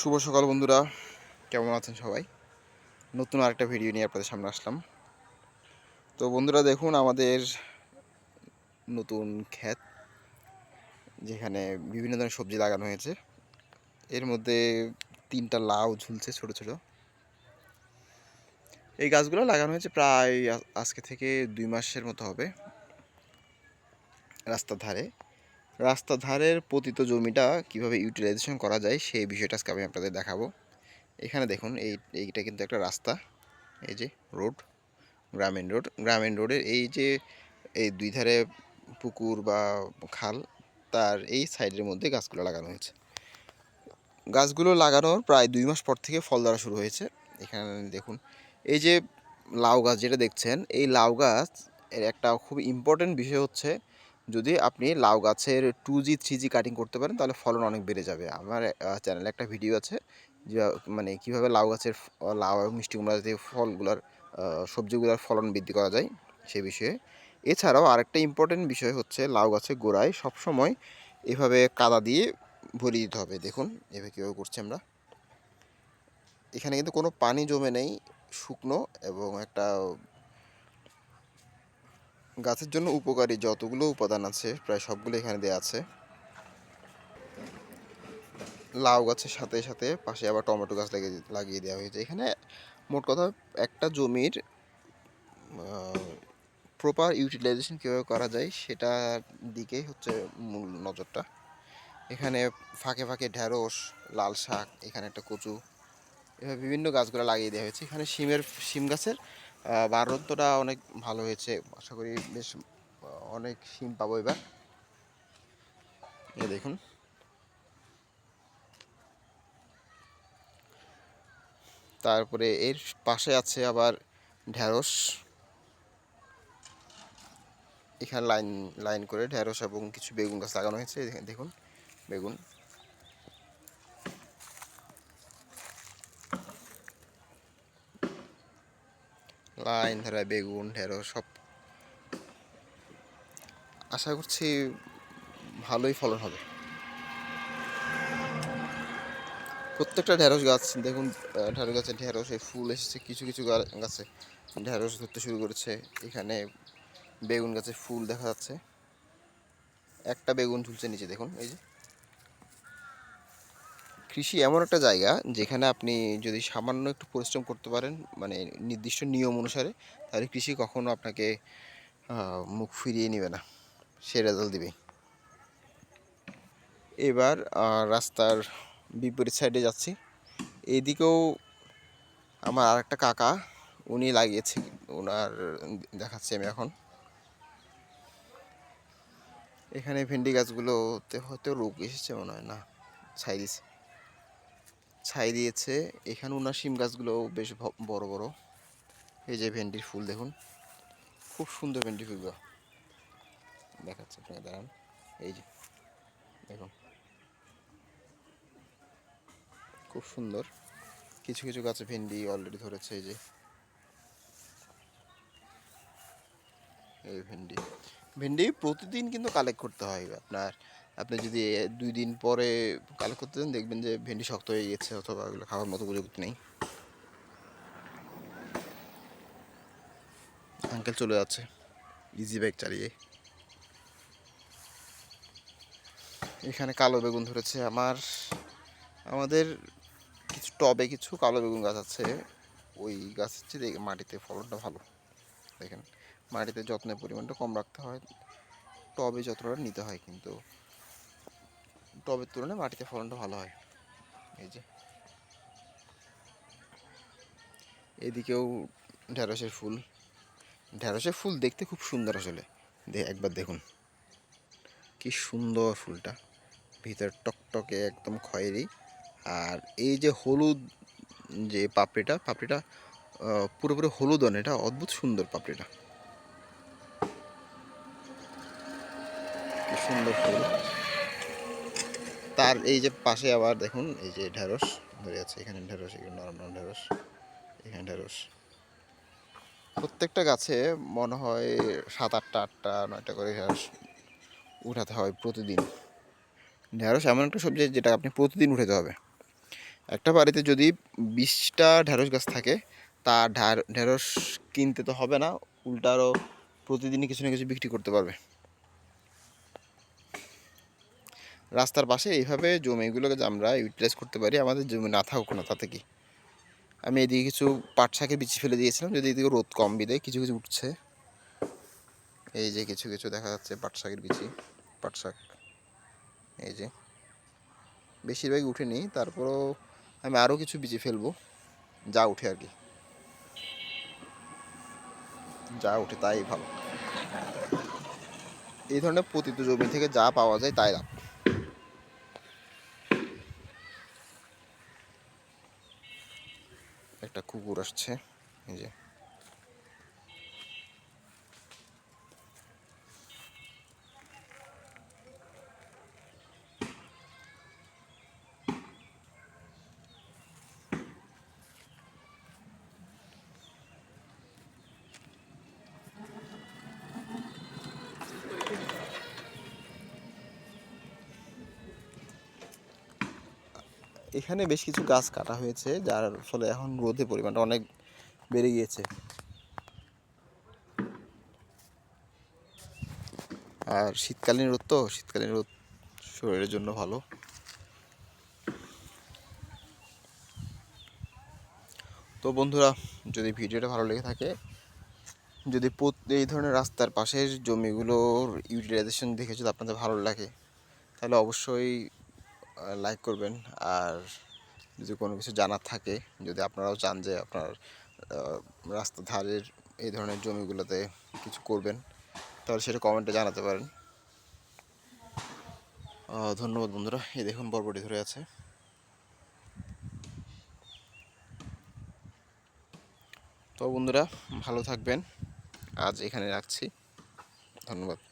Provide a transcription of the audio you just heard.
শুভ সকাল বন্ধুরা। কেমন আছেন সবাই? নতুন আরেকটা ভিডিও নিয়ে আপনাদের সামনে আসলাম। তো বন্ধুরা, দেখুন, আমাদের নতুন ক্ষেত, যেখানে বিভিন্ন ধরনের সবজি লাগানো হয়েছে। এর মধ্যে তিনটা লাউ ঝুলছে ছোট ছোট। এই গাছগুলো লাগানো হয়েছে প্রায় আজকে থেকে দুই মাসের মতো হবে রাস্তার ধারে। রাস্তার ধারের পতিত জমিটা কীভাবে ইউটিলাইজেশন করা যায়, সেই বিষয়টা আজকে আমি আপনাদের দেখাবো। এখানে দেখুন, এই, এইটা কিন্তু একটা রাস্তা, এই যে রোড গ্রামীণ রোড গ্রামীণ রোডের এই যে, এই দুই ধারে পুকুর বা খাল, তার এই সাইডের মধ্যে গাছগুলো লাগানো হয়েছে। গাছগুলো লাগানোর প্রায় দুই মাস পর থেকে ফল ধরা শুরু হয়েছে। এখানে দেখুন, এই যে লাউ গাছ যেটা দেখছেন, এই লাউ গাছ এর একটা খুব ইম্পর্টেন্ট বিষয় হচ্ছে যদি আপনি লাউ গাছের two G three G cutting করতে পারেন, তাহলে ফলন অনেক বেড়ে যাবে। আমার চ্যানেলে একটা ভিডিও আছে, যে মানে কীভাবে লাউ গাছের লাউ এবং মিষ্টি কুমড়া জাতীয় ফলগুলোর সবজিগুলোর ফলন বৃদ্ধি করা যায় সে বিষয়ে। এছাড়াও আরেকটা ইম্পর্টেন্ট বিষয় হচ্ছে লাউ গাছের গোড়ায় সবসময় এভাবে কাদা দিয়ে ভরিয়ে দিতে হবে। দেখুন, এভাবে কীভাবে করছি আমরা। এখানে কিন্তু কোনো পানি জমে নেই, শুকনো এবং একটা গাছের জন্য উপকারী যতগুলো উপাদান আছে, প্রায় সবগুলো এখানে দেওয়া আছে। লাউ গাছের সাথে সাথে পাশে আবার টমেটো গাছ লাগিয়ে লাগিয়ে দেওয়া হয়েছে। এখানে মোট কথা একটা জমির প্রপার ইউটিলাইজেশন কীভাবে করা যায় সেটার দিকেই হচ্ছে মূল নজরটা। এখানে ফাঁকে ফাঁকে ঢ্যাঁড়স লাল শাক, এখানে একটা কচু, এভাবে বিভিন্ন গাছগুলো লাগিয়ে দেওয়া হয়েছে। এখানে শিমের, শিম গাছের আহ, বাড়ন্তটা অনেক ভালো হয়েছে। আশা করি বেশ অনেক শিম পাবো এবার। দেখুন। তারপরে এর পাশে আছে আবার ঢ্যাঁড়স এখানে লাইন লাইন করে ঢ্যাঁড়স এবং কিছু বেগুন গাছ লাগানো হয়েছে। দেখুন বেগুন। লাইন ধরা বেগুন, ঢেঁড়স, সব। আশা করছি ভালোই ফলন হবে। প্রত্যেকটা ঢেঁড়স গাছ, দেখুন ঢেঁড়স গাছে ঢেঁড়সে ফুল এসেছে, কিছু কিছু গাছে ঢেঁড়স ধরতে শুরু করেছে। এখানে বেগুন গাছে ফুল দেখা যাচ্ছে। একটা বেগুন ঝুলছে নিচে, দেখুন, এই যে। কৃষি এমন একটা জায়গা যেখানে আপনি যদি সামান্য একটু পরিশ্রম করতে পারেন মানে নির্দিষ্ট নিয়ম অনুসারে, তাহলে কৃষি কখনো আপনাকে মুখ ফিরিয়ে নেবে না। সে রেজাল্ট দিবে এবার রাস্তার বিপরীত সাইডে যাচ্ছি। এইদিকেও আমার আরেকটা কাকা, উনি লাগিয়েছে ওনার দেখাচ্ছি আমি এখন। এখানে ভেন্ডি গাছগুলোতে হয়তো রোগ এসেছে মনে হয়, না, ছাই দিছে। ছাই দিয়েছে। এখানে ওনার শিম গাছগুলো বেশ বড় বড়। এই যে ভেন্ডির ফুল দেখুন, খুব সুন্দর ভেন্ডি ফুলগুলো। দেখাচ্ছে আপনাকে, দাঁড়ান। এই যে, দেখুন। খুব সুন্দর। কিছু কিছু গাছে ভেন্ডি অলরেডি ধরেছে, এই যে। এই ভেন্ডি। ভেন্ডি প্রতিদিন কিন্তু কালেক্ট করতে হয় আপনার। আপনি যদি দুই দিন পরে কালেক্ট করতে দেন দেখবেন যে ভেন্ডি শক্ত হয়ে গেছে অথবা এগুলো খাওয়ার মতো উপযুক্ত নেই। আঙ্কেল চলে যাচ্ছে। ইজি বাইক চালিয়ে। এখানে কালো বেগুন ধরেছে আমার। আমাদের কিছু টবে কিছু কালো বেগুন গাছ আছে। ওই গাছের চেয়ে মাটিতে ফলনটা ভালো। দেখেন, মাটিতে যত্নের পরিমাণটা কম রাখতে হয়। টবে যতটা নিতে হয় কিন্তু। টবের তুলনায় মাটিতে ফলনটা ভালো হয়। এই যে। এদিকেও ঢেঁড়সের ফুল। ঢেঁড়সের ফুল দেখতে খুব সুন্দর আসলে। একবার দেখুন। কি সুন্দর ফুলটা। ভিতরে টকটকে একদম খয়েরি। আর এই যে হলুদ যে পাপড়িটা পাপড়িটা পুরোপুরি হলুদ অন এটা অদ্ভুত সুন্দর পাপড়িটা। সুন্দর ফুল। তার এই যে পাশে আবার দেখুন, এই যে ঢেঁড়স ধরে আছে, এখানে ঢেঁড়স এখানে নরম নরম ঢেঁড়স, এখানে ঢেঁড়স। প্রত্যেকটা গাছে মনে হয় সাত আটটা আটটা, নয়টা করে ঢেঁড়স উঠাতে হয় প্রতিদিন। ঢেঁড়স এমন একটা সবজি যেটা আপনি প্রতিদিন উঠাতে হবে। একটা বাড়িতে যদি বিশটা ঢেঁড়স গাছ থাকে, তা ঢেঁড়স কিনতে তো হবে না উল্টা আরও প্রতিদিনই কিছু না কিছু বিক্রি করতে পারবে। রাস্তার পাশে এইভাবে জমিগুলোকে আমরা ইউটিলাইজ করতে পারি, আমাদের জমি না থাকুক না তাতে কি? আমি এদিকে কিছু পাট শাকের বিচি ফেলে দিয়েছিলাম, যদি এদিকে রোদ কম বিদে কিছু কিছু উঠছে। এই যে কিছু কিছু দেখা যাচ্ছে পাট শাকের বিচি, পাট শাক। এই যে। বেশিরভাগই উঠেনি, তারপরেও আমি আরও কিছু বিচি ফেলব, যা উঠে আর কি। যা উঠে তাই ভালো। এই ধরনের পতিত জমি থেকে যা পাওয়া যায় তাই লাভ। একটা কুকুর আসছে এই যে। এখানে বেশ কিছু গাছ কাটা হয়েছে, যার ফলে এখন রোদের পরিমাণটা অনেক বেড়ে গিয়েছে। আর শীতকালীন রোদ তো, শীতকালীন রোদ শরীরের জন্য ভালো। তো বন্ধুরা, যদি ভিডিওটা ভালো লেগে থাকে, যদি এই ধরনের রাস্তার পাশের জমিগুলোর ইউটিলাইজেশন দেখে যদি আপনাদের ভালো লাগে, তাহলে অবশ্যই লাইক করবেন। আর যদি কোনো কিছু জানার থাকে যদি আপনারাও চান যে আপনার আহ, রাস্তার ধারের এই ধরনের জমিগুলোতে কিছু করবেন তাহলে সেটা কমেন্টে জানাতে পারেন। ধন্যবাদ বন্ধুরা। এই দেখুন বরবটি ধরে আছে। তো বন্ধুরা ভালো থাকবেন। আজ এখানে রাখছি। ধন্যবাদ।